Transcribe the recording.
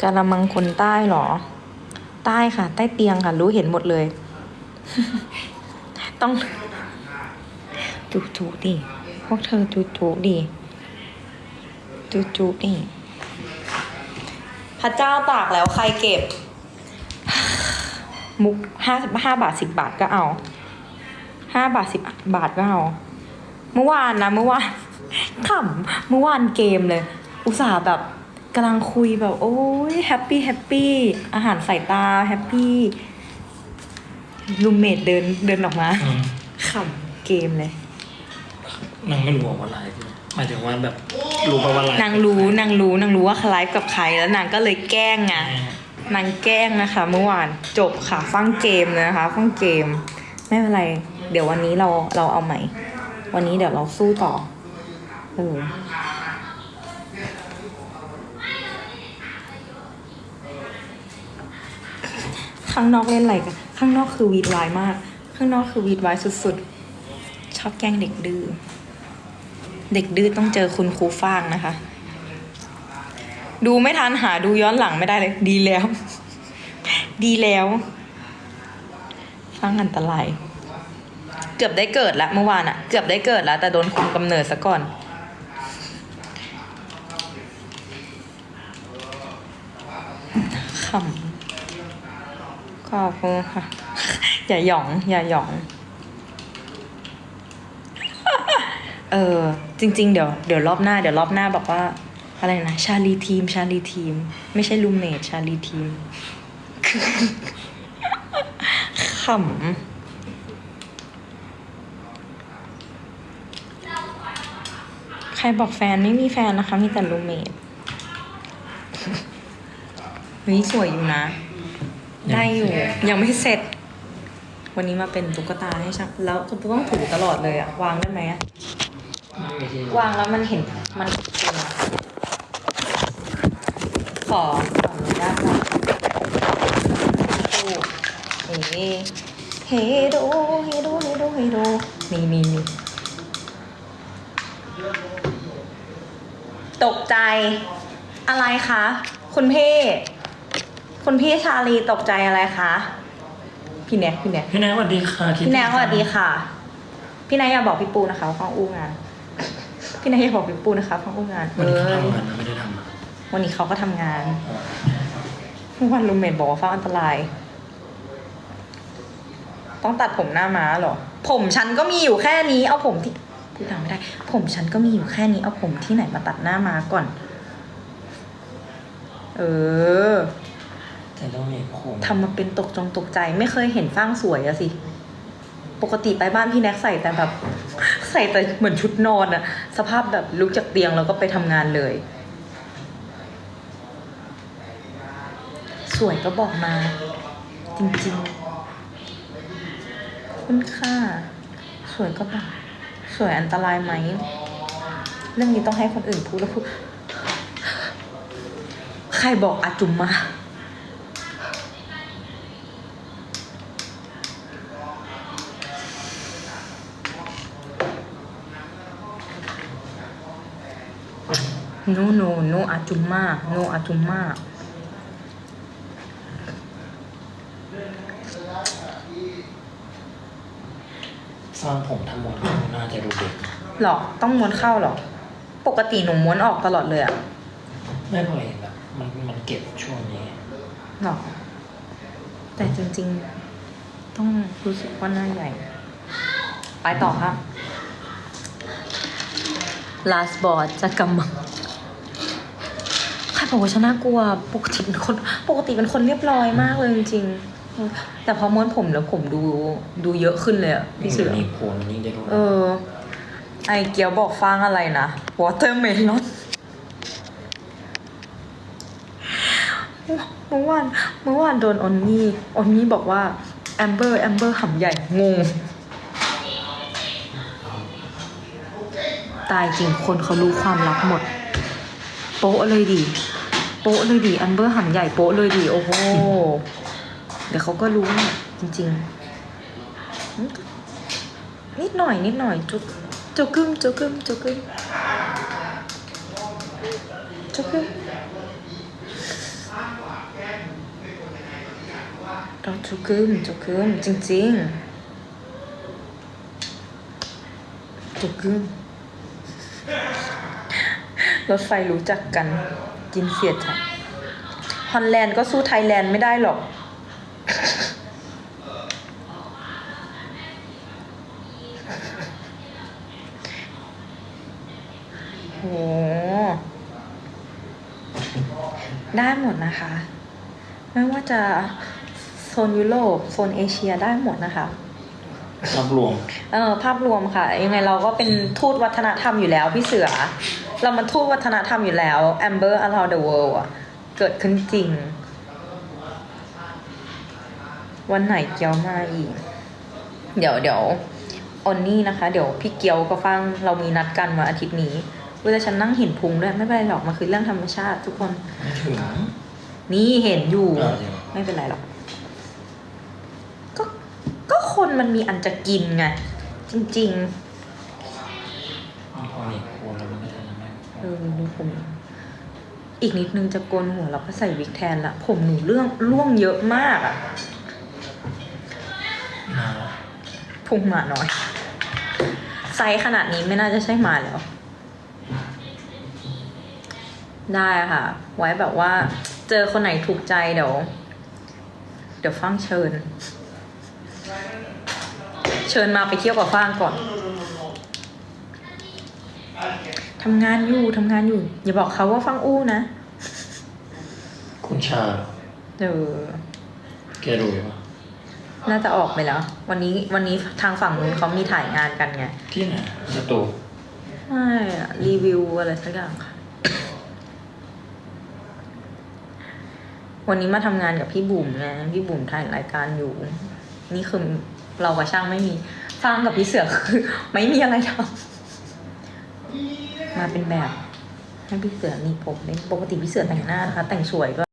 กะละมังคนใต้เหรอ ใต้ค่ะ ใต้เตียงค่ะ รู้เห็นหมดเลย ต้องจุจุดิพวกเธอจุจุดิจุจุดิพระเจ้าตากแล้วใครเก็บ มุกห้าสิบห้าบาทสิบบาทก็เอาห้าบาทสิบบาทก็เอา เมื่อวานนะเมื่อวานขำเมื่อวานเกมเลย อุตส่าห์แบบ กำลังคุยแบบ โอ้ยแฮปปี้แฮปปี้อาหารใส่ตาแฮปปี้ลูมเมดเดินเดินออกมาอืมขำเกมเลย นางไม่รู้ว่าไลฟ์ใช่ไหมหมายถึงว่าแบบรู้ป่าว่าไลฟ์นางรู้นางรู้นางรู้ว่าไลฟ์กับใครแล้วนางก็เลยแกล้งไงอ่านางแกล้งนะคะ เมื่อวานจบค่ะ ฟังเกมเลยนะคะฟังเกม ไม่เป็นไร เดี๋ยววันนี้เราเราเอาใหม่ วันนี้เดี๋ยวเราสู้ต่อเออ ข้างนอกเล่นอะไรกันข้างนอกคือวีดวายมาก ข้างนอกคือวีดวายสุดๆ ชอบแกล้งเด็กดื้อเด็กดื้อต้องเจอคุณครูฟางนะคะ ดูไม่ทันหาดูย้อนหลังไม่ได้เลย ดีแล้ว ดีแล้วฟังอันตราย เกือบได้เกิดล้วเมื่อวานอะเกือบได้เกิดแล้วแต่โดนคุมกำเนิดซะก่อน ขำ ขอบคุณค่ะ อย่าหยอง อย่าหยอง เออ จริง ๆ เดี๋ยว เดี๋ยวรอบหน้า เดี๋ยวรอบหน้าบอกว่า อะไรนะ ชาลีทีม ชาลีทีม ไม่ใช่ลูมเมดชาลีทีมขำใครบอกแฟนไม่มีแฟนนะคะ มีแต่รูเมทเฮ้ยสวยอยู่นะ ได้อยู่ ยังไม่เสร็จ วันนี้มาเป็นตุ๊กตาให้ช่างแล้วจะต้องถือตลอดเลยอะวางได้ไหมอะไม่ใช่วางแล้วมันเห็นมันเป็นขอขออนุญาตค่ะโอ้เฮ้เฮโดเฮโดเฮโดเฮโดนี่นี่นี่ตกใจอะไรคะ คุณพี่ คุณพี่ชาลีตกใจอะไรคะพี่แน็กพี่แน็กพี่นายสวัสดีค่ะคิดพี่แนงสวัสดีค่ะ พี่นายอย่าบอกพี่ปูนะคะว่าฟังอู้งานพี่นายอย่าบอกพี่ปูนะคะฟังอู้งานวันนี้เขาเอ้ยทำงานนะไม่ได้ทำอะวันนี้เขาก็ทำงานเมื่อวันรูมเมทบอกว่าฟังอันตราย ต้องตัดผมหน้าม้าเหรอ ผมฉันก็มีอยู่แค่นี้ เอาผมที่พูดดังไม่ได้ ผมฉันก็มีอยู่แค่นี้เอาผมที่ไหนมาตัดหน้าม้าก่อน เออ แต่ต้องเห็นโค้งทำมาเป็นตกจงตกใจไม่เคยเห็นฟางสวยอะสิ ปกติไปบ้านพี่แน็กใส่แต่แบบ ใส่แต่เหมือนชุดนอนอะสภาพแบบลุกจากเตียงแล้วก็ไปทำงานเลย สวยก็บอกมา จริงๆคุณค่าสวยก็บอกสวยอันตรายไหม เรื่องนี้ต้องให้คนอื่นพูดแล้วพูดใครบอกอาจุมมา no no no อาจุมมา no อาจุมมาสร้างผมทำหมดน่าจะดูเด็กหรอต้องม้วนเข้าหรอ ปกติหนูม้วนออกตลอดเลยอะไม่พอเห็นแบบมันมันเก็บช่วงนี้หรอ แต่จริงๆ ต้องรู้สึกว่าหน้าใหญ่ ไปต่อครับ last board จะกำมังใครบอกว่าฉันน่ากลัว ปกติเป็นคน ปกติเป็นคนเรียบร้อยมากเลยจริงๆแต่พอม้วนผมแล้วผมดูดูเยอะขึ้นเลยอะพี่เสือมีโพลมันยิ่งได้รู้เออ ไอเกียวบอกฟังอะไรนะ watermelon เมื่อวานเมื่อวานโดนออนนี่ออนนี่บอกว่าแอมเบอร์แอมเบอร์หำใหญ่งง ตายจริงคนเขารู้ความลับหมด โป๊ะเลยดิโป๊ะเลยดิแอมเบอร์หำใหญ่โป๊ะเลยดิโอ้โหเดี๋ยวเขาก็รู้เนี่ยจริง ๆ นิดหน่อย นิดหน่อย จุกจุกึมจุกึมจุกึมจุกึมเราจุกึมจุกึมจริงๆจุกึม รถไฟรู้จักกันกินเสียจัดฮอลแลนด์ก็สู้ไทยแลนด์ไม่ได้หรอก โห ได้หมดนะคะ ไม่ว่าจะโซนยุโรปโซนเอเชียได้หมดนะคะภาพรวม เออภาพรวมค่ะ ยังไงเราก็เป็นทูตวัฒนธรรมอยู่แล้วพี่เสือ เรามันทูตวัฒนธรรมอยู่แล้ว Amber Around the World อะ เกิดขึ้นจริง วันไหนเกียวมาอีก เดี๋ยวเดี๋ยวออนนี่นะคะ เดี๋ยวพี่เกียวก็ฟังเรามีนัดกันวันอาทิตย์นี้เวลาฉันนั่งเห็นพุงด้วย ไม่เป็นไรหรอก มันคือเรื่องธรรมชาติทุกคน ไม่ถึงนี่เห็นอยู่อ่าเดี๋ยวไม่เป็นไรหรอก ก็ก็คนมันมีอันจะกินไง จริงพอนี่โอ้แล้วมันก็จะไม่ ๆ เออดูผมอีกนิดนึงจะโกนหัวเราก็ใส่วิกแทนละผมหนูเรื่องร่วงเยอะมากอะพุงหมาน้อย ไซส์ขนาดนี้ไม่น่าจะใช่หมาแล้ว ได้ค่ะ ไว้แบบว่า เจอคนไหนถูกใจเดี๋ยว เดี๋ยวฟังเชิญ เชิญมาไปเที่ยวกับฟางก่อน ทำงานอยู่ทำงานอยู่ อย่าบอกเขาว่าฟังอู้นะ คุณชาเออแกรู้ปะน่าจะออกไปแล้ว วันนี้วันนี้ทางฝั่งนู้นเขามีถ่ายงานกันไงที่ไหนสตูใช่อะรีวิวอะไรสักอย่างค่ะ วันนี้มาทำงานกับพี่บุ๋มไงพี่บุ๋มถ่ายรายการอยู่ นี่คือเรากับช่างไม่มีฟังกับพี่เสือคือ ไม่มีอะไรทำ มาเป็นแบบให้พี่เสือนี่ผมเล่นปกติพี่เสือแต่งหน้านะคะ แต่งสวยก็